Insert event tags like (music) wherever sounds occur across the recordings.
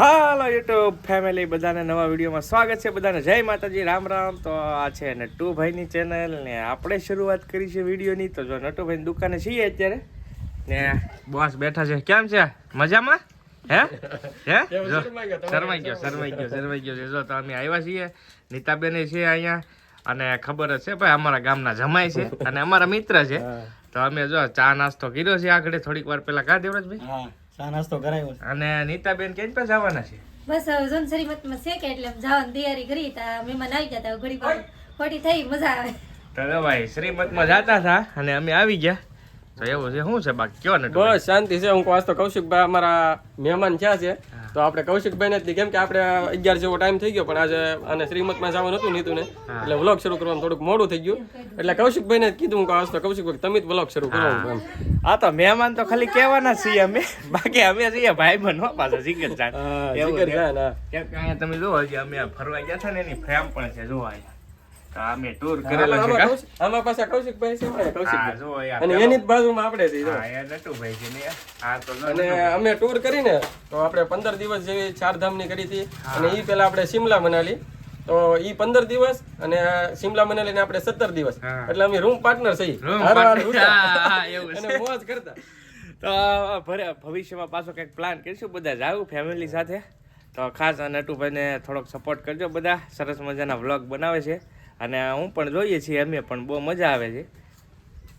હાલો YouTube family બધાને નવા વિડીયોમાં સ્વાગત છે. બધાને જય માતાજી રામ રામ. તો આ છે નટુભાઈની ચેનલ ને આપણે શરૂઆત કરી છે વિડીયોની. તો જો નટુભાઈની દુકાને છીએ અત્યારે. ને બોસ બેઠા છે. કેમ છે? મજામાં? હે? હે? શરમાઈ ગયો શરમાઈ ગયો શરમાઈ ગયો જો તો અમે આવ્યા છીએ. નીતાબેન છે અહીંયા. અને ખબર જ છે ભાઈ અમારા ગામના જમાય છે. અને અમારા મિત્ર છે. તો અમે જો ચા નાસ્તો કર્યો છે. આગળ થોડીક વાર પહેલા. કા દેવરાજભાઈ? ચા નાસ્તો કરાયો અને નીતાબેન કેમ પાસે જવાના છે? બસ હવે જોનસરી મતમાં છે કે એટલે જવાની તૈયારી કરી તા. મહેમાન આવી ગયા તા ઘડી ખોટી થઈ મજા આવે. તો ભાઈ શ્રીમતમાં જાતા હતા અને અમે આવી ગયા. તો એવું છે. શું છે બાકી? કયો ને બસ શાંતિ છે. હું આજ તો કૌશિકભાઈ અમારા મહેમાન થયા છે. તો આપણે કૌશિકભાઈ નથી કેમ કે આપણે અગિયાર જેવો ટાઈમ થઈ ગયો પણ આજે અને શ્રીમતમાં જવાનું હતું નીતુ ને એટલે વ્લોગ શરૂ કરવાનું થોડુંક મોડું થઈ ગયું. એટલે કૌશિકભાઈ ને કીધું કે આજ તો કૌશિકભાઈ તમે જ વ્લોગ શરૂ કરો એમ. આ તો મહેમાન તો ખાલી કહેવાના છીએ અમે. બાકી અમે છીએ ભાઈ બનો પાછા જીગર જાણ જીગર જાણ, તમે જોવો અમે ફરવા ગયા હતા ને એની ફ્રેમ પણ છે જોવા અમે ટૂર કરેલો છે આમાં કા? કૌશિક- આમાં પાછા કૌશિકભાઈ છે કૌશિકભાઈ જોવો અને એની જ બાજુમાં આપણે છીએ, હા, એ નટુભાઈ છે ને આ તો અને અમે ટૂર કરીને તો આપણે પંદર દિવસ જેવી ચાર ધામની કરી હતી. અને ઈ પેલા આપણે શિમલા મનાલી. તો ઈ પંદર દિવસ અને શિમલા મનાલી ને આપણે સત્તર દિવસ. એટલે અમે રૂમ પાર્ટનર. હા, એવું અને મોજ કરતા. તો ભવિષ્યમાં પાછો કંઈક પ્લાન કરીશું બધા જાવું ફેમિલી સાથે. તો ખાસ નટુભાઈને થોડોક સપોર્ટ કરજો બધા. સરસ મજાના વ્લોગ બનાવે છે. અને હું પણ જોઈએ છીએ અમે પણ બહુ મજા આવે છે.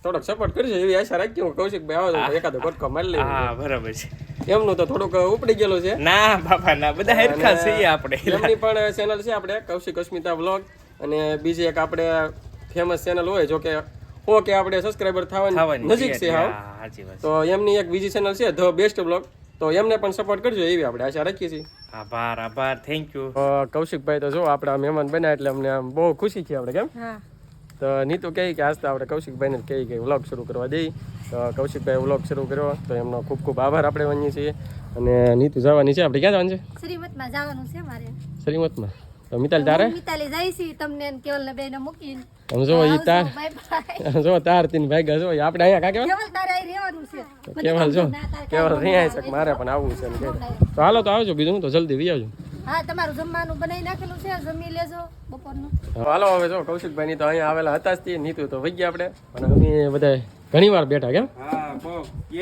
થોડોક સપોર્ટ કરજો એવી આશા રાખી હું કૌશિકભાઈ આવે એકાદો કટકો મારી લઈએ હા બરાબર છે. એમનું તો થોડુંક ઉપડી ગયેલું છે. ના બાપા ના બધા હેરખા છીએ આપણે. એમની પણ ચેનલ છે આપણે કૌશિક અસ્મિતા વ્લોગ અને બીજી એક આપણે ફેમસ ચેનલ હોય જો કે હો કે આપણે સબસ્ક્રાઈબર થવાની નજીક છે. હા, તો એમની એક બીજી ચેનલ છે ધ બેસ્ટ બ્લોગ તો એમને પણ સપોર્ટ કરજો એવી આપણે આશા રાખીએ છીએ. આભાર આભાર. થેન્ક યુ કૌશિકભાઈ તો જો આપણા મહેમાન બન્યા એટલે અમને આમ બહુ ખુશી છે આપણે કેમ? હા. તો નીતુ કહે કે આજ તો આપણે કૌશિકભાઈને કહે કે વ્લોગ શરૂ કરવા દઈ તો કૌશિકભાઈ વ્લોગ શરૂ કર્યો તો એમનો ખૂબ ખૂબ આભાર આપણે માનીએ છીએ. અને નીતુ જવાની છે આપણે ક્યાં જવાનું છે? શ્રીમતમાં જવાનું છે મારે. શ્રીમતમાં? તો મિતાલ તારે? મિતાલી જાય છે તમને કેવલ ને બેને મૂકીને. આમ જો ઈ તાર. જો તાર તીન ભાગ્યા જો આપણે અહીંયા કા કેવલ કેવલ તારે અહીં રહેવાનું છે. કેવલ જો કેવલ કાંઈ રહ્યા બનાવવાનું મારે પણ આવવું છે ને તો હાલો તો આવજો બીજું હું તો જલ્દી વી આવજો. હા તમારું જમવાનું બનાવી નાખેલું છે જમી લેજો બપોરનું. હાલો હવે જો કૌશિકભાઈ ની તો અહીંયા આવેલા હતા જ તે નીતુ તો વહી ગયા આપણે. અને અમે બધા ઘણી વાર બેઠા કેમ?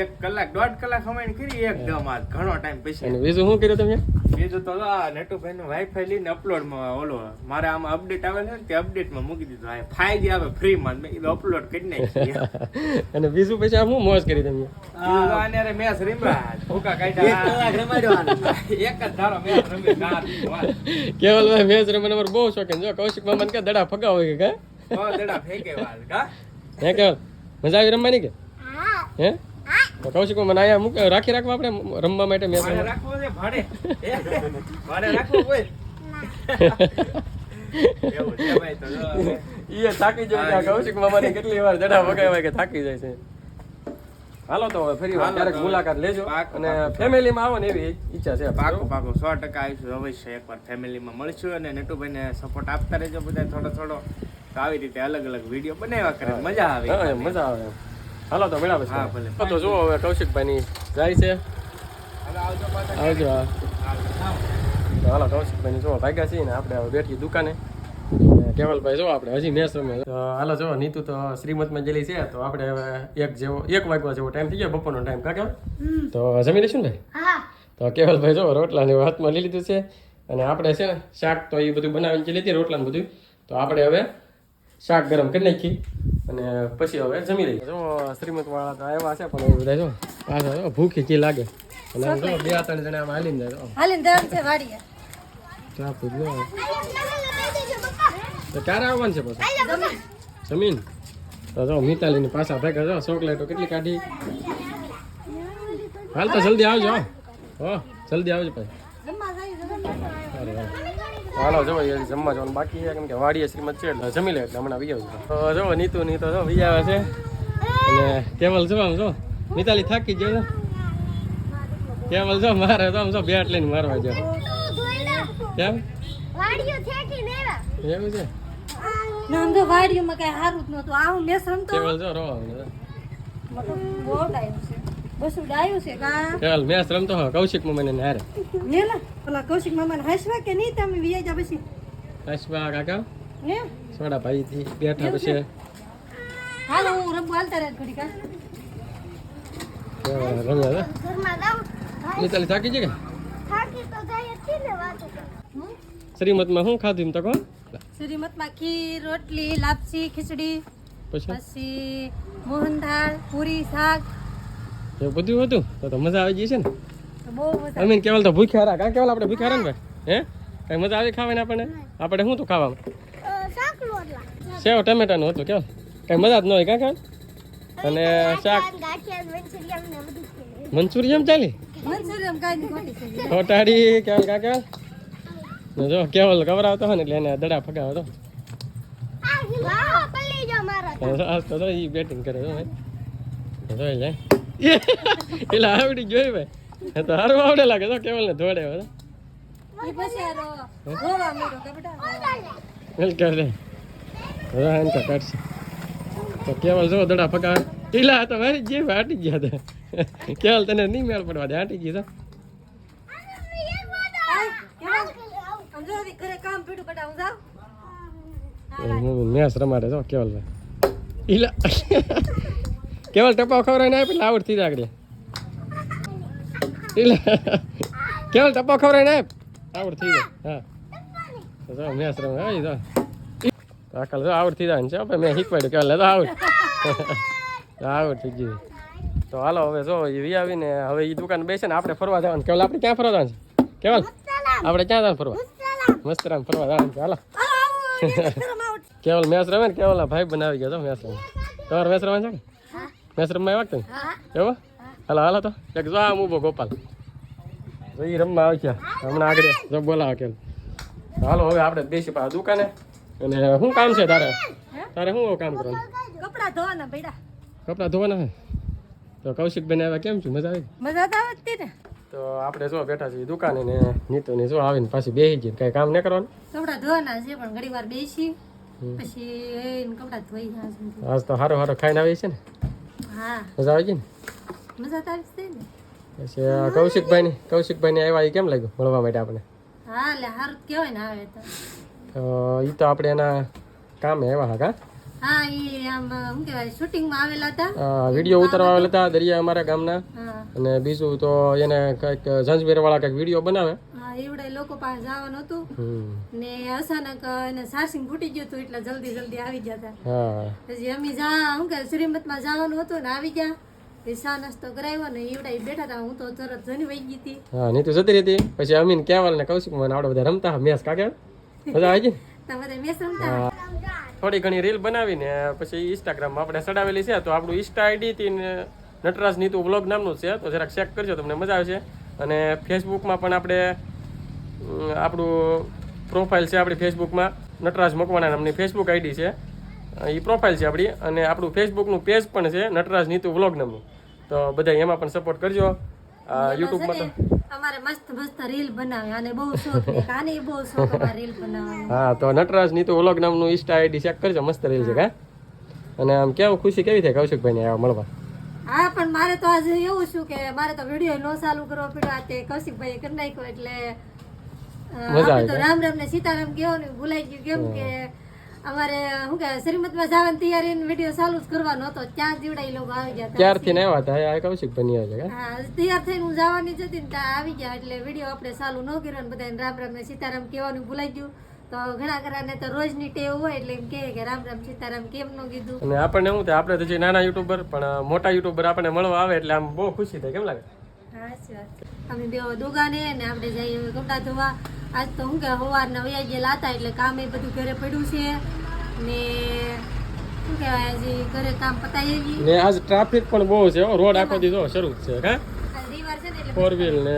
એક કલાક દોઢ કલાક સમય કરી એકદમ આ ઘણો ટાઈમ પછી અને બીજું શું કર્યું તમે? બીજું તો આ નેટુભાઈ નું વાઈફાઈ લઈને અપલોડમાં ઓલો મારે આમાં અપડેટ આવે છે ને તે અપડેટમાં મૂકી દીધું. આ ફાઈવ આવે આવે ફ્રીમાં મેં કીધું અપલોડ કરી નાખી (laughs) અને બીજું પછી હું શું મોજ કરી તમે? આને મેચ રમ્યા. ભૂકા કાઢ્યા. એક જ ધારો મેચ રમી ના. કેવલભાઈ મેચ રમવાનો બહુ શોખીન. જો કૌશિક મામા કે દડા ફગાવો કે કે? દડા ફેંકે વાલ કા? હે કેવલ? મજા આવી રમવાની કે? હે. તો કે મને અહીંયા મૂકે રાખી રાખવા આપણે રમવા માટે મેં ભાડે છે જો થાકી જાય કે કૌશિક મામાની કેટલી વાર જડા ફગાવ્યા કે થાકી જાય છે. હાલો તો હવે ફરી વાર ક્યારેક મુલાકાત લેજો. અને. ફેમિલીમાં આવો ને એવી ઈચ્છા છે પાકું પાકું. સો ટકા આવીશું. અવશ્ય એકવાર ફેમિલીમાં મળશું અને નેટુભાઈને સપોર્ટ આપતા રહેજો બધા થોડો થોડો. તો આવી રીતે અલગ અલગ વીડિયો બનાવ્યા કરે. મજા આવે. મજા આવે હાલો તો મેળા પછી. હા, ભલે. તો જુઓ હવે કૌશિકભાઈની જાય છે. આવજો પાછા. આવજો હાલો. કૌશિકભાઈની જુઓ ભાગ્યા છીએ ને આપણે હવે બેઠી દુકાને. કેવલભાઈ જો આપણે હજી મેચ રમે તો હાલો જો નીતુ તો શ્રીમતમાં જેલી છે. તો આપણે હવે એક જેવો એક વાગવા જેવો ટાઈમ થઈ ગયો બપોરનો ટાઈમ કા તો જમી લઈશું ને ભાઈ? તો કેવલભાઈ જો રોટલા ને હાથમાં લઈ લીધું છે. અને આપણે છે ને શાક તો એ બધું બનાવીને જે લીધી રોટલા બધું. તો આપણે હવે શાક ગરમ કરી નાખી અને પછી હવે જમી લઈએ. જો શ્રીમંત વાળા તો આવ્યા છે પણ એ બધા જો પાછા જો ભૂખી કી લાગે. અને જો બે ત્રણ જણા આમ હાલીને જાય હાલીને જવાનું છે વાડીએ. ટ્રાફિક જો તો ક્યારે આવવાનું છે પછી? જમીન. તો જો મિતાલીની પાછા ભેગા જો ચોકલેટો કેટલી કાઢી? હાલ તો જલ્દી આવજો હો. જલ્દી આવજો જાય અરે વાહ. હાલો જો એ જમવા જવાનું બાકી છે. કેમ કે વાડીએ શ્રીમદ છે એટલે જમી લે એટલે હમણાં તો જો નીતુ નીતો જો વિયાવે છે. અને કેવલ જો આમ જો મિતાલી થાકી ગયો કેવલ જો મારે તો આમ જો બેટ લઈને મારવા જો કેમ? એવું છે? નામ તો વાડીઓમાં કઈ સારું જ નહોતું. આવું મેં સમતો કેવલ જો રો બહુ ટાઈમ છે. બસું ડાયું છે કા ચાલ મેચ રમતો હા કૌશિક મને ને હારે. નેલા ઓલા કૌશિક મામાને હાસવા કે નહીં તમે વિયા જા પછી? કાશવા કાકા? હે? સોડા ભાઈ થી બેઠા પછી. હાલો હું રમવા હાલતા રહ્યા ઘડી કા રમ્યા હતા મિતાલી થાકી છે કે? હમ? શ્રીમતમાં શું ખાધું એમ તો કોણ? શ્રીમતમાં ખીર રોટલી લાપસી ખીચડી પછી? પછી મોહનથાળ પૂરી શાક એવું બધું હતું. તો તો મજા આવી ગઈ છે ને? તો બહુ મજા અમીન કેવલ તો ભૂખ્યા રહ્યા. કાં કેવલ આપણે ભૂખ્યા રહ્યા ને ભાઈ? હે? કઈ મજા આવી ખાવાની આપણને? આપણે શું તો ખાવામાં સેવ ટમેટાનું હતું કેવલ? કઈ મજા જ ન હોય કાં કાં અને શાક? મંચુરિયમ ચાલી? મંચુરિયમ કાંઈ નહીં ખોટી છે. ખોટાડી કેવલ કાં કેવલ? જો કેવલ કવરાવતો હોય ને એટલે એને દડા ફગાવતો. તો. ઈ બેટિંગ કરે છે ભાઈ. જોઈ લે એટલે આવડી જોઈ ભાઈ. એ તો હારું આવડે લાગે તો કેવલ ને ધોડે હવે. એ પછી આ રો- રોવા. માંડ્યો કે તો કાઢશે. તો કેવલ જો દડા ફગાવે ઈલા તો મારી જે હાટી ગયા હતા. કેવલ તને નહીં મેળ પડવા દે હાટી ગઈ તો. મેસ રમાડે જો કેવલ ઈલા. કેવલ ટપાવ ખવડાવીને ના એટલે આવડતી આગળ ઈલા કેવલ ટપાવ ખવડાવીને આપ આવડ થઈ જાય હા. તો મેસ રમે આવી જો. આકલ તો આવડ થઈ જાય છે આપણે મેં શીખવાડ્યું. કેવલ તો આવડ. આવડ થઈ ગયું તો હાલો હવે જો એ વી આવીને હવે એ દુકાન બેસે ને આપણે ફરવા જવાનું. કેવલ આપણે ક્યાં ફરવા જવાનું છે? કેવલ આપણે ક્યાં જવાનું ફરવા? મસ્ત રામ ફરવા જવાનું છે. હાલો. કેવલ મેસ રમે ને કેવલ ભાઈ બનાવી ગયો તો મેસ રમે તમારે મેસ રમે છે કે? મેચ રમવા આવ્યા કે એવો? હાલો હાલો તો. એક જો આમ ઊભો ગોપાલ. તો ઈ રમવા આવી ગયા હમણાં આગળ જો બોલાવો કેમ હાલો હવે આપણે દેશી પા દુકાને. અને શું કામ છે તારે? તારે શું કામ કરવાનું? કપડા ધોવાના બેટા કપડાં ધોવાના હે તો કૌશિક બેન આવ્યા કેમ છું? મજા આવી? મજા તો આવે જ તે ને. તો આપણે જો બેઠા છીએ દુકાને ને નીતુ ને જો આવીને પાછી બેસી જઈએ કઈ કામ નહીં કરવાનું? કપડા ધોવાના છે પણ ઘડી વાર બેસી પછી કપડા ધોઈ નાખી આજ તો હારો હારો ખાઈને આવી છે ને. હા. મજા આવી ગઈ ને. મજા તો આવી જ ને. પછી કૌશિકભાઈ ને કૌશિકભાઈ ને આવ્યા એ કેમ લાગ્યું મળવા માટે આપણે? હા એટલે સારું કહેવાય ને આવે તો. એ તો આપણે એના કામે આવ્યા હા કા? હા એ આમ શું કહેવાય શૂટિંગમાં આવેલા હતા. વીડિયો ઉતારવા આવેલા હતા દરિયા અમારા ગામના. અને બીજું તો એને કંઈક ઝંઝમેર વાળા કંઈક વીડિયો બનાવે. હા એવડે લોકો પાસે જવાનું હતું. ને અચાનક એને સારસિંગ ફૂટી ગયું હતું એટલે જલ્દી જલ્દી આવી ગયા હતા. પછી અમે જા શું કે શ્રીમતમાં જવાનું હતું ને આવી ગયા. ચા નાસ્તો કરાવ્યો ને એવડા બેઠા હતા. હું તો તરત જની વહી ગઈ હતી. હા નીતુ જતી હતી. પછી અમીન કેવાલ ને કૌશિક મને આપણે બધા રમતા મેસ કાકે? મજા આવી ગઈ ને? (laughs) મેસ રમતા થોડી ઘણી રીલ બનાવીને પછી ઇન્સ્ટાગ્રામમાં આપણે ચડાવેલી છે. તો આપણું ઇન્સ્ટા આઈડી થી ને નટરાજ નીતુ વ્લોગ નામનું છે. તો જરાક ચેક કરજો તમને મજા આવશે. અને ફેસબુકમાં પણ આપણે આપણું પ્રોફાઇલ છે આપણી ફેસબુકમાં નટરાજ મકવાણા નામની ફેસબુક આઈડી છે. એ પ્રોફાઇલ છે આપણી. અને આપણું ફેસબુકનું પેજ પણ છે નટરાજ નીતુ વ્લોગ નામનું. તો બધા એમાં પણ સપોર્ટ કરજો. યુટ્યુબમાં તો અમારે મસ્ત મસ્ત રીલ બનાવે. અને બહુ શોખ ને આને બહુ શોખ અમારે રીલ બનાવવાનો. હા તો નટરાજ નીતુ વ્લોગ નામનું ઇન્સ્ટા આઈડી ચેક કરજો. મસ્ત રીલ છે કા અને આમ કેવું ખુશી કેવી થાય કૌશિકભાઈને આવા મળવા? હા પણ મારે તો આજે એવું શું કે મારે તો વીડિયો નો ચાલુ કરવો પડ્યો. આ તે કૌશિકભાઈ કરી નાખ્યો એટલે મજા આપણે તો રામ રામ ને સીતારામ કહેવાનું ભૂલાઈ ગયું કેમ કે અમારે શું કે શ્રીમતમાં જવાની તૈયારી વીડિયો ચાલુ જ કરવાનો હતો. ત્યાં જીવડા લોકો આવી ગયા ને આવ્યા હતા આ કૌશિકભાઈ ની આવે હા તૈયાર થઈને હું જવાની જ હતી ને ત્યાં આવી ગયા એટલે વીડિયો આપણે ચાલુ ન કર્યો ને બધાને રામ રામ ને સીતારામ કહેવાનું ભૂલાઈ ગયું. તો ઘણા ઘણાને તો રોજની ટેવ હોય એટલે એમ કહે કે રામ રામ સીતારામ કેમ ન કીધું. અને આપણને શું થાય આપણે તો જે નાના યુટ્યુબર પણ મોટા યુટ્યુબર આપણને મળવા આવે એટલે આમ બહુ ખુશી થાય કેમ લાગે? સાચી વાત અમે બે દોગાને ને આપણે જઈએ હવે કપડાં ધોવા. આજ તો હું કે સવારના વયા ગયેલા હતા એટલે કામ એ બધું ઘરે પડ્યું છે. ને શું કહેવાય હજી ઘરે કામ પતાવી આવી ને આજ ટ્રાફિક પણ બહુ છે હો. રોડ આખો દીધો શરૂ છે હા? રવિવાર છે ને એટલે ફોર વ્હીલ ને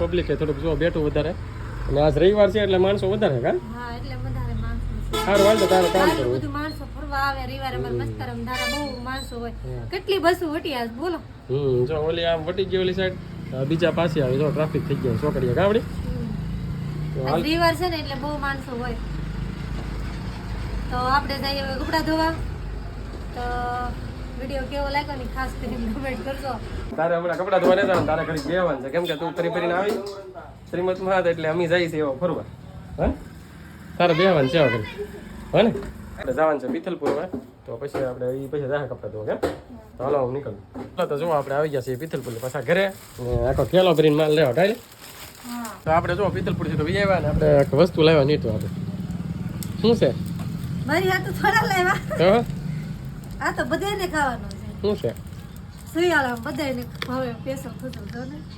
પબ્લિકે થોડુંક જો બેઠું વધારે. અને આજ રવિવાર છે એટલે માણસો વધારે હા? એટલે સારું હાલ તો તારે કામ આટલું બધું માણસો ફરવા આવે રવિવારે અમાર મસ્ત રમધારા બહુ માણસો હોય. કેટલી બસો વટી આજ બોલો. હમ જો ઓલી આમ વટી ગઈ ઓલી સાઈડ બીજા પાસે આવી જો ટ્રાફિક થઈ ગયો છોકરીએ ગામડી રવિવાર છે ને એટલે બહુ માણસો હોય. તો આપણે જઈએ હવે કપડા ધોવા. તો વીડિયો કેવો લાગ્યો ને ખાસ કરીને કમેન્ટ કરજો. તારે હમણાં કપડાં ધોવા નહીં તારે ઘડી બેવાનું છે. કેમ કે તું ફરી ફરીને આવી? શ્રીમત મહાદ એટલે અમે જઈએ એવો ફરવા. હા? તારે બેવાનું છે હવે. હે ને? આપણે જવાનું છે પિથલપુર હવે તો પછી આપણે એ પછી જાય કપડા દો કે તો હાલો હું નીકળું. ચાલો તો જો આપણે આવી ગયા છીએ પિથલપુર પાછા ઘરે. ને આખો થેલો ભરીને માલ લેવા ટાઈલ તો આપણે જો પિથલપુરથી તો વિજય ને આપણે એક વસ્તુ લાવ્યા નહીં તો આપણે. શું છે? મારી આ તો થોડા લેવા તો? આ તો બધાને ખાવાનું છે. શું છે?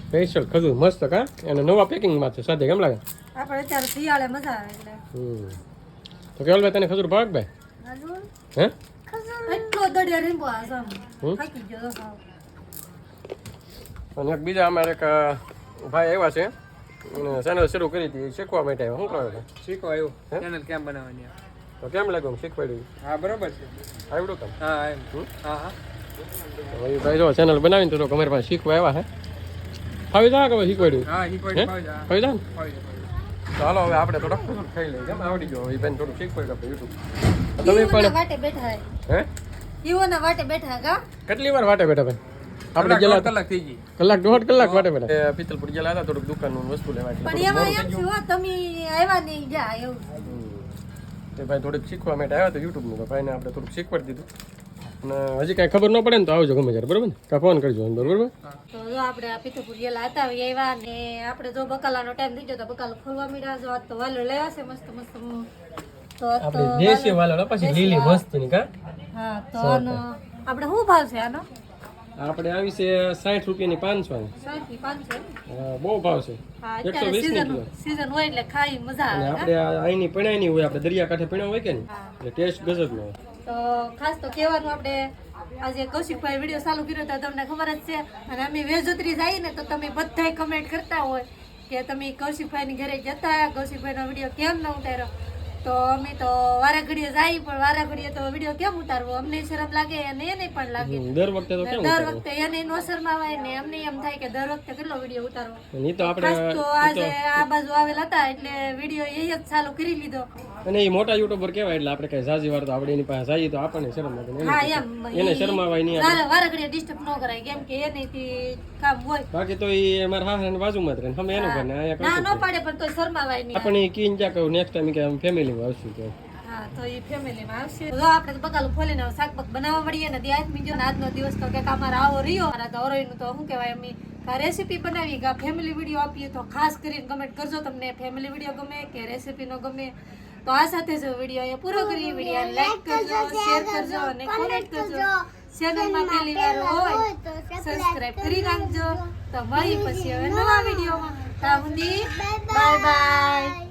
સ્પેશિયલ ખજૂર મસ્ત કા? એને નવા પેકિંગમાં છે સાથે કેમ લાગે? આપણે અત્યારે શિયાળે મજા આવે એટલે. હમ. તો કેવલ ભાઈ તને ખજૂર ભાગ ભાઈ? હે? એટલો દડિયા રીંબો આ સામ. થાકી ગયો અને એક બીજા અમારે એક ભાઈ આવ્યા છે. અને ચેનલ શરૂ કરી હતી શીખવા માટે આવ્યો. શું કરે શીખવા આવ્યો ચેનલ કેમ બનાવવાની તો કેમ લાગ્યું શીખવાડ્યું? હા બરોબર છે. આવડું કામ? હા? હા હા. ભાઈ જો ચેનલ બનાવીને તો અમારી પાસે શીખવા આવ્યા હે. ફાવી જા કે હવે શીખવાડ્યું? હા હે? શીખવાડી ફાવી જા. ફાવી જા ને? ફાવી જા, તો હાલો હવે આપણે થોડોક ખાઈ લઈએ. કેમ આવડી ગયો? એ બેન થોડું શીખવાડ્યું આપણે યુટ્યુબ તમે પણ વાટે બેઠા હે. ઈવોના વાટે બેઠા કા? કેટલી વાર વાટે બેઠા ભાઈ? આપણે કલાક, દોઢ કલાક થઈ ગઈ. કલાક દોઢ કલાક વાટે બેઠા. પિત્તલપુર ગયેલા હતા થોડુંક દુકાનનું વસ્તુ લેવા એટલે પણ થોડુંક એમાં એમ છે તમે આવ્યા નહીં જા એવું. તે ભાઈ થોડીક શીખવા માટે આવ્યા તો યુટ્યુબનું ભાઈને આપણે થોડુંક શીખવાડી દીધું. હજી કાંઈ ખબર ન પડે ને તો આવજો ગમે ત્યારે બરોબર ને? કાં ફોન કરજો બરોબર? તો જો આપણે આ પિત્તપુર ગયેલા હતા આવ્યા ને આપણે જો બકાલાનો ટાઈમ થઈ ગયો તો બકાલો ખોલવા મીડા જો આજ તો વાલો લેવા છે મસ્ત મસ્ત. તો આપણે દેશી વાલો પછી લીલી મસ્તીની કા? હા તો આનો આપણે શું ભાવ છે આનો? આપણે આવી છે સાઠ રૂપિયાની પાંચસો. ની પાંચસો બહુ ભાવ છે. હા એકસો વીસની સીઝન હોય એટલે ખાઈ મજા આવે આપણે અહીંની પીણાની હોય આપણે દરિયાકાંઠે પીણા હોય કે ને ટેસ્ટ ગજબનો હોય. તો ખાસ તો કહેવાનું આપણે આજે કૌશિકભાઈ વીડિયો ચાલુ કર્યો તો તમને ખબર જ છે. અને અમે વેજોતરી જઈએ ને તો તમે બધાય કમેન્ટ કરતા હોય કે તમે કૌશિકભાઈની ઘરે જતા કૌશિકભાઈનો વીડિયો કેમ ન ઉતાર્યો? તો અમે તો વારા ઘડીએ જાય પણ વારા ઘડીએ તો વીડિયો કેમ ઉતારવો? અમને શરમ લાગે અને એને પણ લાગે. દર વખતે તો કેમ દર વખતે એને નો શરમાવાય ને અમને એમ થાય કે દર વખતે કેટલો વીડિયો ઉતારવો? ની તો આપણે તો આજે આ બાજુ આવેલા હતા એટલે વીડિયો એ જ ચાલુ કરી લીધો. અને એ મોટા યુટ્યુબર કહેવાય એટલે આપણે કઈ સાજી વાર તો આપણે એની પાસે જઈએ તો આપણને શરમ લાગે એને- શરમાવાય નહીં વારા વારા ડિસ્ટર્બ ન કરાય કેમ કે એનેથી કામ હોય. બાકી તો એ અમારા હાહરાની બાજુમાં જ રહે અમે એનું ઘર ને અહીંયા ના ન પાડે પણ તો શરમાવાય નહીં. આપણે કીન જા કહું નેક્સ્ટ ટાઈમ કે ફેમિલીમાં આવશું કે હા તો એ ફેમિલીમાં આવશે. તો આપણે બકાલું ખોલીને હવે બનાવવા મળીએ ને ત્યાં બીજો ને આજનો દિવસ તો અમારે આવો રહ્યો. તો અરોઈનું તો શું કહેવાય અમે કા રેસીપી બનાવી કે ફેમિલી વીડિયો આપીએ તો ખાસ કરીને કમેન્ટ કરજો તમને. ફેમિલી વીડિયો ગમે કે રેસીપીનો ગમે. તો આ સાથે જો વીડિયો અહીંયા પૂરો કરીએ. વીડિયો લાઈક કરજો શેર કરજો અને કોમેન્ટ કરજો. ચેનલમાં પહેલી વાર હોય સબસ્ક્રાઇબ કરી નાખજો. તો મળી પછી હવે નવા વિડીયોમાં. ત્યાં સુધી બાય બાય